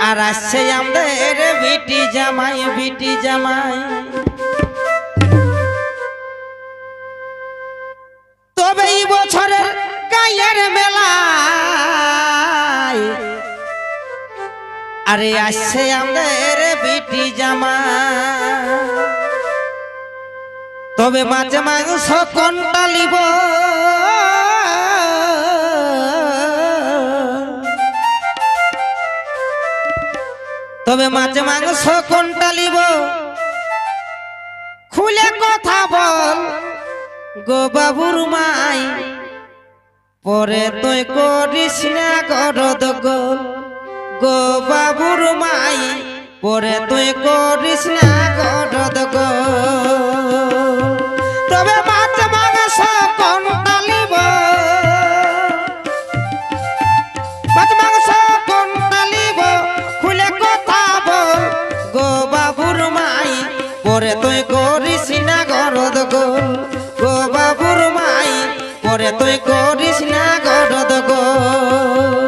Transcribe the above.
আসছে আমাদের বিটি জামাই বিটি জামাই। তবে এই বছরের গায়ের মেলায় আরে আসছে আমাদের বিটি জামাই। তবে মাছ মাংস কোনটা লিব তবে মাছ মাংস কোনটা লিব। খুলে কথা বল, গো বাবুর মাই। পরে তুই করিস না গো বাবুর মাই। পরে পরে তুই করিস না গরদ গোল গো বাবুর মাই, পরে তুই করিস না গরদ গোল